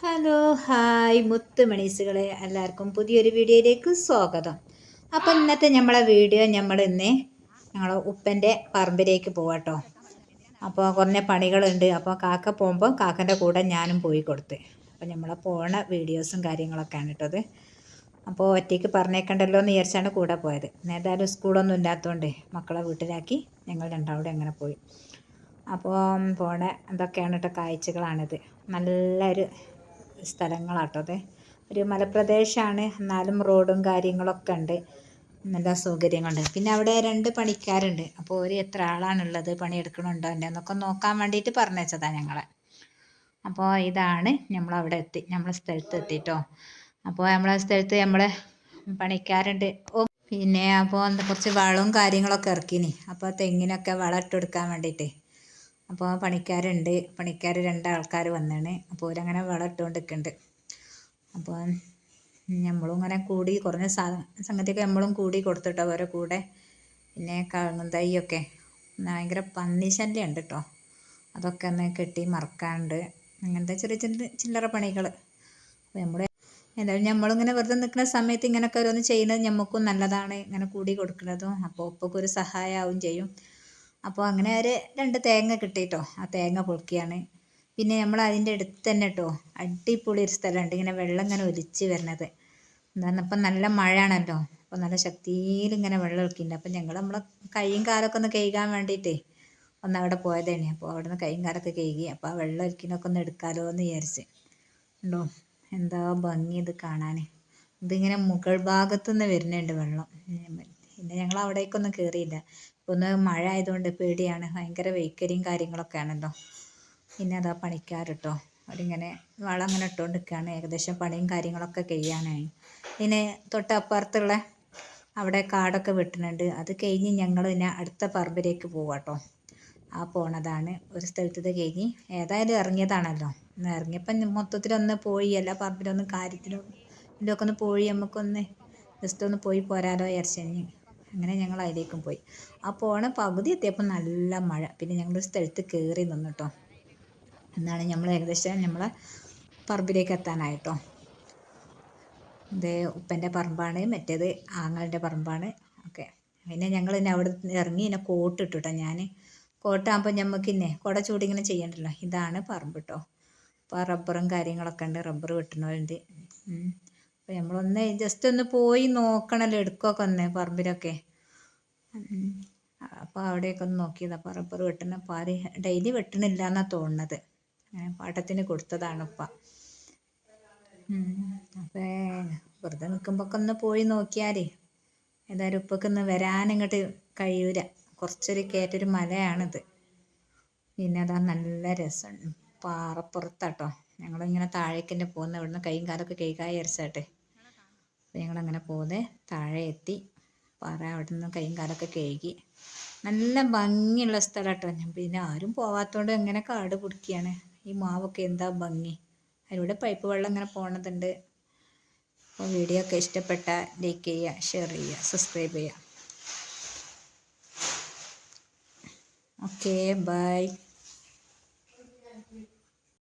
Hello hi മുത്തുമണീസുകളെ എല്ലാവർക്കും പുതിയൊരു വീഡിയോയിലേക്ക് സ്വാഗതം. അപ്പോൾ ഇന്നത്തെ നമ്മളെ വീഡിയോ നമ്മൾ ഇന്ന് ഞങ്ങൾ ഉപ്പന്റെ പറമ്പിലേക്ക് പോവാട്ടോ. അപ്പോൾ കുറഞ്ഞ പണികളുണ്ട്. അപ്പോൾ കാക്ക പോകുമ്പോൾ കാക്കന്റെ കൂടെ ഞാനും പോയി കൊടുത്ത്. അപ്പോൾ നമ്മളെ പോണ വീഡിയോസും കാര്യങ്ങളൊക്കെയാണ് കേട്ടത് അപ്പോൾ ഒറ്റയ്ക്ക് പറഞ്ഞേക്കണ്ടല്ലോ എന്ന് വിചാരിച്ചാണ് കൂടെ പോയത്. ഏതായാലും സ്കൂളൊന്നും ഇല്ലാത്തതുകൊണ്ട് മക്കളെ വീട്ടിലാക്കി ഞങ്ങൾ രണ്ടാവിടെ അങ്ങനെ പോയി. അപ്പോൾ പോണ എന്തൊക്കെയാണ് കേട്ടോ കാഴ്ചകളാണിത്. നല്ലൊരു സ്ഥലങ്ങളാട്ടോ അതെ. ഒരു മലപ്രദേശമാണ് എന്നാലും റോഡും കാര്യങ്ങളൊക്കെ ഉണ്ട്. നല്ല സൗകര്യങ്ങളുണ്ട്. പിന്നെ അവിടെ രണ്ട് പണിക്കാരുണ്ട്. അപ്പോൾ ഒരു എത്ര ആളാണുള്ളത് പണിയെടുക്കണുണ്ടോ എന്റെ എന്നൊക്കെ നോക്കാൻ വേണ്ടിയിട്ട് പറഞ്ഞേച്ചതാണ് ഞങ്ങളെ. അപ്പോൾ ഇതാണ് നമ്മളവിടെ എത്തി നമ്മളെ സ്ഥലത്ത് എത്തിട്ടോ. അപ്പോൾ നമ്മളെ സ്ഥലത്ത് നമ്മളെ പണിക്കാരുണ്ട്. പിന്നെ അപ്പോൾ കുറച്ച് വളവും കാര്യങ്ങളൊക്കെ ഇറക്കിനി. അപ്പോൾ തെങ്ങിനൊക്കെ വളം ഇട്ട് കൊടുക്കാൻ വേണ്ടിയിട്ട് അപ്പോൾ പണിക്കാരുണ്ട്. പണിക്കാർ രണ്ടാൾക്കാർ വന്നാണ്. അപ്പോൾ അവരങ്ങനെ വളം ഇട്ടുകൊണ്ടിരിക്കുന്നുണ്ട് അപ്പോൾ നമ്മളും ഇങ്ങനെ കൂടി കുറഞ്ഞ സാ സംഗതിയൊക്കെ നമ്മളും കൂടി കൊടുത്തിട്ടോ അവരെ കൂടെ. പിന്നെ കാണുന്ന തൈയൊക്കെ. ഭയങ്കര പന്നി ശല്യം ഉണ്ട് കേട്ടോ അതൊക്കെ ഒന്ന് കെട്ടി മറക്കാണ്ട് അങ്ങനത്തെ ചെറിയ ചെറിയ ചില്ലറ പണികൾ അപ്പോൾ നമ്മൾ എന്തായാലും നമ്മളിങ്ങനെ വെറുതെ നിൽക്കുന്ന സമയത്ത് ഇങ്ങനെയൊക്കെ ഓരോന്ന് ചെയ്യുന്നത് നമുക്കും നല്ലതാണ്. ഇങ്ങനെ കൂടി കൊടുക്കുന്നതും അപ്പോൾ ഒപ്പൊക്കെ ഒരു സഹായമാവും ചെയ്യും. അപ്പോൾ അങ്ങനെ ഒരു രണ്ട് തേങ്ങ കിട്ടിയിട്ടോ ആ തേങ്ങ പൊളിക്കുകയാണ്. പിന്നെ നമ്മൾ അതിന്റെ അടുത്ത് തന്നെ കേട്ടോ അടിപൊളി ഒരു സ്ഥലമുണ്ട്. ഇങ്ങനെ വെള്ളം ഇങ്ങനെ ഒലിച്ച് വരണത്. എന്താണ്? അപ്പം നല്ല മഴയാണല്ലോ. അപ്പോൾ നല്ല ശക്തിയിൽ ഇങ്ങനെ വെള്ളം ഒഴിക്കുന്നുണ്ട് അപ്പം ഞങ്ങൾ നമ്മളെ കൈയും കാലൊക്കെ ഒന്ന് കഴുകാൻ വേണ്ടിയിട്ടേ ഒന്ന് അവിടെ പോയതാണ്. അപ്പോൾ അവിടെ നിന്ന് കൈയും കാലൊക്കെ കഴുകി അപ്പോൾ ആ വെള്ളം ഒലിക്കുന്നൊക്കെ ഒന്ന് എടുക്കാമല്ലോ എന്ന് വിചാരിച്ച്. ഉണ്ടോ എന്താ ഭംഗി ഇത് കാണാൻ ഇതിങ്ങനെ മുകൾ ഭാഗത്തുനിന്ന് വരുന്നുണ്ട് വെള്ളം. പിന്നെ ഞങ്ങൾ അവിടേക്കൊന്നും കയറിയില്ല ഒന്ന് മഴ ആയതുകൊണ്ട് പേടിയാണ്. ഭയങ്കര വെയ്ക്കരിയും കാര്യങ്ങളൊക്കെ ആണല്ലോ പിന്നെ അതാ പണിക്കാർ കേട്ടോ അവരിങ്ങനെ വളം അങ്ങനെ ഇട്ടുകൊണ്ട് നിൽക്കുകയാണ് ഏകദേശം പണിയും കാര്യങ്ങളൊക്കെ കഴിയാനായി. പിന്നെ തൊട്ടപ്പുറത്തുള്ള അവിടെ കാടൊക്കെ വെട്ടുന്നുണ്ട്. അത് കഴിഞ്ഞ് ഞങ്ങൾ പിന്നെ അടുത്ത പറമ്പിലേക്ക് പോവാട്ടോ. ആ പോണതാണ്. ഒരു സ്ഥലത്തത് കഴിഞ്ഞ് ഏതായാലും ഇറങ്ങിയതാണല്ലോ. ഇറങ്ങിയപ്പം മൊത്തത്തിലൊന്ന് പോയി. എല്ലാ പറമ്പിലൊന്നും കാര്യത്തിലും ഇതിലൊക്കെ ഒന്ന് പോയി. നമുക്കൊന്ന് ജസ്റ്റ് ഒന്ന് പോയി പോരാലോ വിചാരിച്ചു അങ്ങനെ ഞങ്ങൾ അതിലേക്കും പോയി. ആ പോണ പകുതി എത്തിയപ്പോൾ നല്ല മഴ. പിന്നെ ഞങ്ങൾ സ്ഥലത്ത് കയറി നിന്നു കേട്ടോ എന്നാണ് നമ്മൾ ഏകദേശം നമ്മളെ പറമ്പിലേക്ക് എത്താനായിട്ടോ. ഇത് ഉപ്പന്റെ പറമ്പാണ് മറ്റേത് ആങ്ങളുടെ പറമ്പാണ്. ഓക്കെ. പിന്നെ ഞങ്ങൾ തന്നെ അവിടെ ഇറങ്ങി എന്നെ കോട്ട് ഇട്ടുട്ടോ ഞാൻ കോട്ടാകുമ്പോൾ ഞമ്മക്ക് ഇന്നെ കുട ചൂടിങ്ങനെ ചെയ്യണ്ടല്ലോ. ഇതാണ് പറമ്പ് കേട്ടോ അപ്പോൾ റബ്ബറും കാര്യങ്ങളൊക്കെ ഉണ്ട്. റബ്ബർ വെട്ടുന്നവരുണ്ട്. അപ്പോൾ നമ്മളൊന്ന് ജസ്റ്റ് ഒന്ന് പോയി നോക്കണല്ലോ എടുക്കൊക്കെ ഒന്ന് പറമ്പിലൊക്കെ. അപ്പോൾ അവിടെയൊക്കെ ഒന്ന് നോക്കിയതാണ് അപ്പോൾ റബ്ബർ വെട്ടുന്ന പാതി ഡെയിലി വെട്ടണില്ല എന്നാണ് തോന്നുന്നത് പാട്ടത്തിന് കൊടുത്തതാണ് ഉപ്പ. അപ്പോൾ വെറുതെ നിൽക്കുമ്പോൾ ഒന്ന് പോയി നോക്കിയാലേ ഏതായാലും ഉപ്പക്കൊന്ന് വരാനിങ്ങോട്ട് കഴിയൂല. കുറച്ചൊരു കയറ്റൊരു മലയാണിത്. പിന്നെ അതാ നല്ല രസം. പാറപ്പുറത്താട്ടോ. ഞങ്ങളിങ്ങനെ താഴേക്കന്നെ പോകുന്ന. ഇവിടുന്ന് കൈയും കാലൊക്കെ കൈകായ അരച്ചാട്ടെ അപ്പോൾ ഞങ്ങളങ്ങനെ പോതെ താഴെ എത്തി. പാറ അവിടെ നിന്ന് കൈയും കാലൊക്കെ കഴുകി. നല്ല ഭംഗിയുള്ള സ്ഥലം കേട്ടോ പിന്നെ ആരും പോവാത്തതുകൊണ്ട് എങ്ങനെ കാട് പിടിക്കുകയാണ് ഈ മാവൊക്കെ എന്താ ഭംഗി. അതിലൂടെ പൈപ്പ് വെള്ളം ഇങ്ങനെ പോണതുണ്ട്. അപ്പോൾ വീഡിയോ ഒക്കെ ഇഷ്ടപ്പെട്ട ലൈക്ക് ചെയ്യുക ഷെയർ ചെയ്യുക സബ്സ്ക്രൈബ് ചെയ്യുക. Okay bye